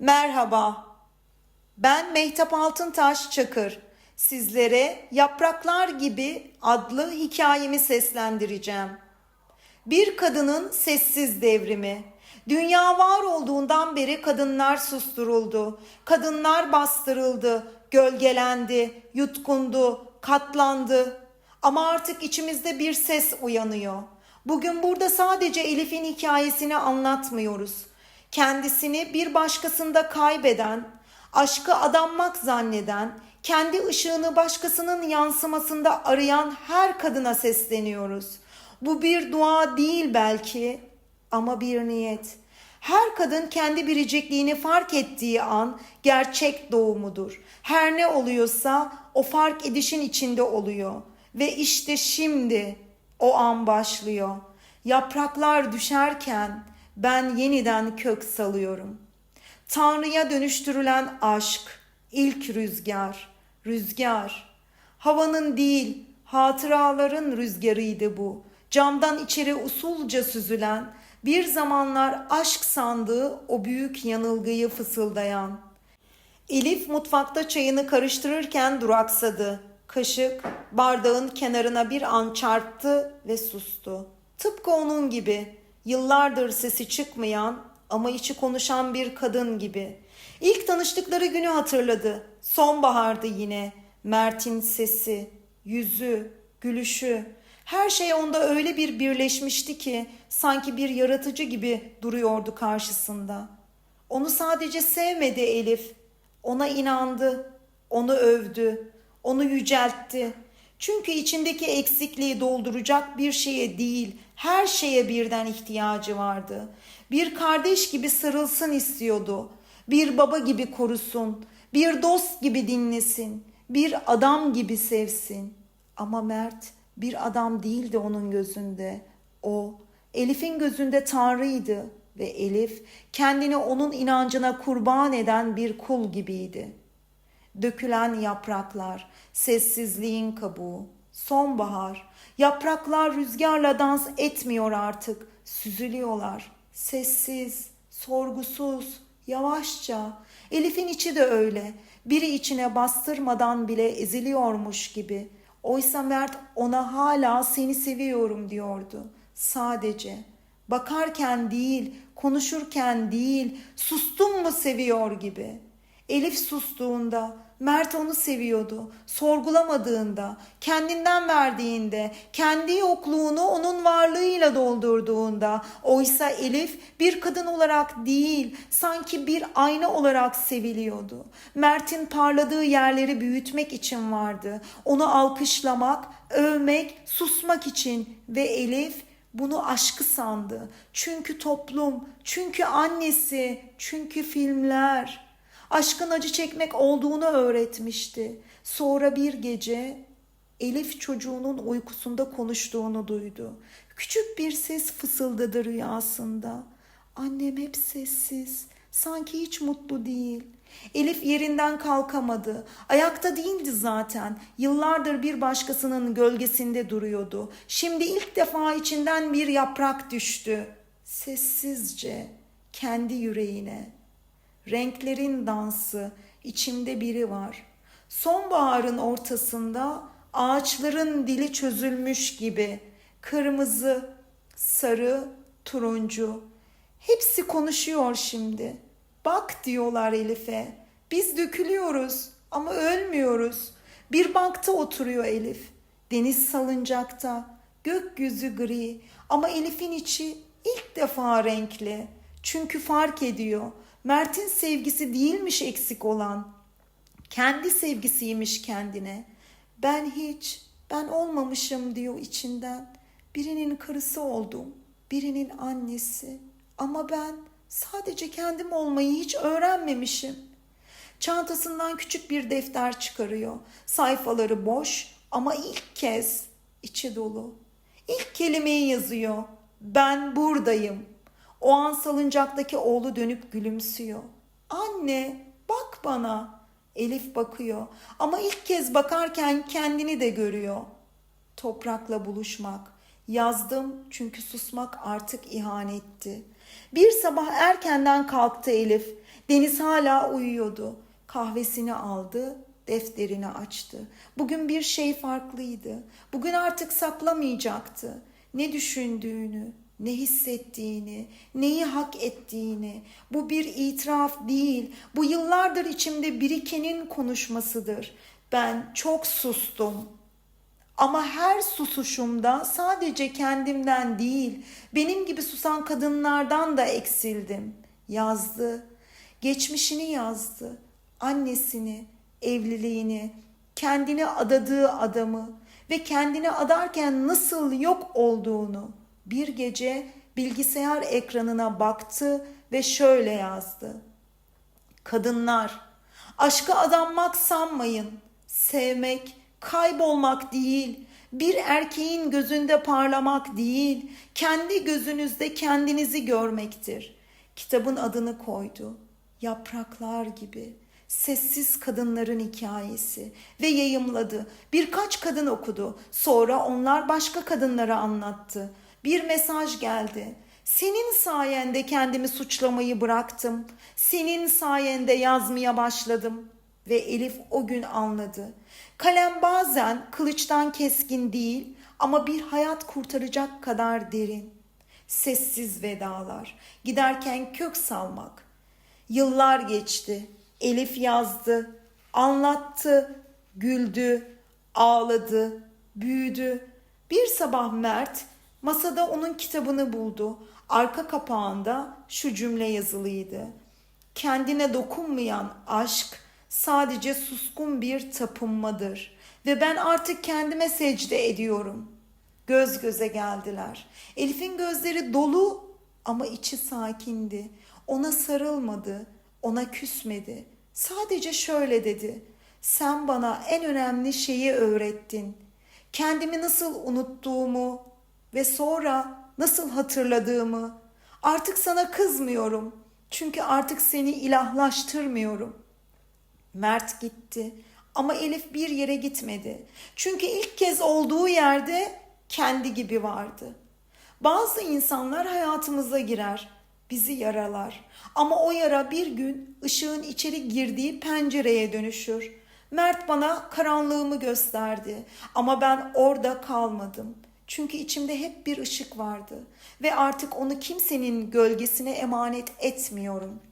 Merhaba. Ben Mehtap Altıntaş Çakır. Sizlere Yapraklar gibi adlı hikayemi seslendireceğim. Bir kadının sessiz devrimi. Dünya var olduğundan beri kadınlar susturuldu. Kadınlar bastırıldı, gölgelendi, yutkundu, katlandı. Ama artık içimizde bir ses uyanıyor. Bugün burada sadece Elif'in hikayesini anlatmıyoruz. Kendisini bir başkasında kaybeden, aşkı adanmak zanneden, kendi ışığını başkasının yansımasında arayan her kadına sesleniyoruz. Bu bir dua değil belki ama bir niyet. Her kadın kendi biricikliğini fark ettiği an gerçek doğumudur. Her ne oluyorsa o fark edişin içinde oluyor. Ve işte şimdi o an başlıyor. Yapraklar düşerken ben yeniden kök salıyorum. Tanrı'ya dönüştürülen aşk, ilk rüzgar, rüzgar. Havanın değil, hatıraların rüzgarıydı bu. Camdan içeri usulca süzülen, bir zamanlar aşk sandığı o büyük yanılgıyı fısıldayan. Elif mutfakta çayını karıştırırken duraksadı. Kaşık bardağın kenarına bir an çarptı ve sustu. Tıpkı onun gibi yıllardır sesi çıkmayan ama içi konuşan bir kadın gibi. İlk tanıştıkları günü hatırladı. Sonbahardı yine. Mert'in sesi, yüzü, gülüşü. Her şey onda öyle bir birleşmişti ki sanki bir yaratıcı gibi duruyordu karşısında. Onu sadece sevmedi Elif. Ona inandı, onu övdü, onu yüceltti. Çünkü içindeki eksikliği dolduracak bir şeye değil, her şeye birden ihtiyacı vardı. Bir kardeş gibi sarılsın istiyordu. Bir baba gibi korusun, bir dost gibi dinlesin, bir adam gibi sevsin. Ama Mert bir adam değildi onun gözünde. O Elif'in gözünde Tanrı'ydı ve Elif kendini onun inancına kurban eden bir kul gibiydi. Dökülen yapraklar, sessizliğin kabuğu, sonbahar, yapraklar rüzgarla dans etmiyor artık, süzülüyorlar. Sessiz, sorgusuz, yavaşça. Elif'in içi de öyle. Biri içine bastırmadan bile eziliyormuş gibi. Oysa Mert ona hala seni seviyorum diyordu. Sadece bakarken değil, konuşurken değil, sustum mu seviyor gibi. Elif sustuğunda Mert onu seviyordu. Sorgulamadığında, kendinden verdiğinde, kendi yokluğunu onun varlığıyla doldurduğunda, oysa Elif bir kadın olarak değil, sanki bir ayna olarak seviliyordu. Mert'in parladığı yerleri büyütmek için vardı. Onu alkışlamak, övmek, susmak için ve Elif bunu aşkı sandı. Çünkü toplum, çünkü annesi, çünkü filmler aşkın acı çekmek olduğunu öğretmişti. Sonra bir gece Elif çocuğunun uykusunda konuştuğunu duydu. Küçük bir ses fısıldadı rüyasında. Annem hep sessiz, sanki hiç mutlu değil. Elif yerinden kalkamadı. Ayakta değildi zaten. Yıllardır bir başkasının gölgesinde duruyordu. Şimdi ilk defa içinden bir yaprak düştü. Sessizce kendi yüreğine. Renklerin dansı, içimde biri var. Sonbaharın ortasında ağaçların dili çözülmüş gibi. Kırmızı, sarı, turuncu. Hepsi konuşuyor şimdi. Bak diyorlar Elif'e. Biz dökülüyoruz ama ölmüyoruz. Bir bankta oturuyor Elif. Deniz salıncakta. Gökyüzü gri ama Elif'in içi ilk defa renkli. Çünkü fark ediyor. Mert'in sevgisi değilmiş eksik olan. Kendi sevgisiymiş kendine. Ben hiç, ben olmamışım diyor içinden. Birinin karısı oldum, birinin annesi. Ama ben sadece kendim olmayı hiç öğrenmemişim. Çantasından küçük bir defter çıkarıyor. Sayfaları boş ama ilk kez içi dolu. İlk kelimeyi yazıyor. Ben buradayım. O an salıncaktaki oğlu dönüp gülümsüyor. Anne bak bana. Elif bakıyor ama ilk kez bakarken kendini de görüyor. Toprakla buluşmak. Yazdım çünkü susmak artık ihanetti. Bir sabah erkenden kalktı Elif. Deniz hala uyuyordu. Kahvesini aldı, defterini açtı. Bugün bir şey farklıydı. Bugün artık saklamayacaktı. Ne düşündüğünü, ne hissettiğini, neyi hak ettiğini. Bu bir itiraf değil. Bu yıllardır içimde birikenin konuşmasıdır. Ben çok sustum. Ama her susuşumda sadece kendimden değil, benim gibi susan kadınlardan da eksildim. Yazdı. Geçmişini yazdı. Annesini, evliliğini, kendine adadığı adamı ve kendine adarken nasıl yok olduğunu bir gece bilgisayar ekranına baktı ve şöyle yazdı. Kadınlar, aşka adanmak sanmayın. Sevmek, kaybolmak değil. Bir erkeğin gözünde parlamak değil. Kendi gözünüzde kendinizi görmektir. Kitabın adını koydu. Yapraklar gibi. Sessiz kadınların hikayesi ve yayımladı. Birkaç kadın okudu. Sonra onlar başka kadınlara anlattı. Bir mesaj geldi. Senin sayende kendimi suçlamayı bıraktım. Senin sayende yazmaya başladım. Ve Elif o gün anladı. Kalem bazen kılıçtan keskin değil ama bir hayat kurtaracak kadar derin. Sessiz vedalar, giderken kök salmak. Yıllar geçti. Elif yazdı, anlattı, güldü, ağladı, büyüdü. Bir sabah Mert masada onun kitabını buldu. Arka kapağında şu cümle yazılıydı. Kendine dokunmayan aşk sadece suskun bir tapınmadır ve ben artık kendime secde ediyorum. Göz göze geldiler. Elif'in gözleri dolu ama içi sakindi. Ona sarılmadı, ona küsmedi. Sadece şöyle dedi. Sen bana en önemli şeyi öğrettin. Kendimi nasıl unuttuğumu ve sonra nasıl hatırladığımı. Artık sana kızmıyorum. Çünkü artık seni ilahlaştırmıyorum. Mert gitti ama Elif bir yere gitmedi. Çünkü ilk kez olduğu yerde kendi gibi vardı. Bazı insanlar hayatımıza girer, bizi yaralar. Ama o yara bir gün ışığın içeri girdiği pencereye dönüşür. Mert bana karanlığımı gösterdi ama ben orada kalmadım. Çünkü içimde hep bir ışık vardı ve artık onu kimsenin gölgesine emanet etmiyorum.''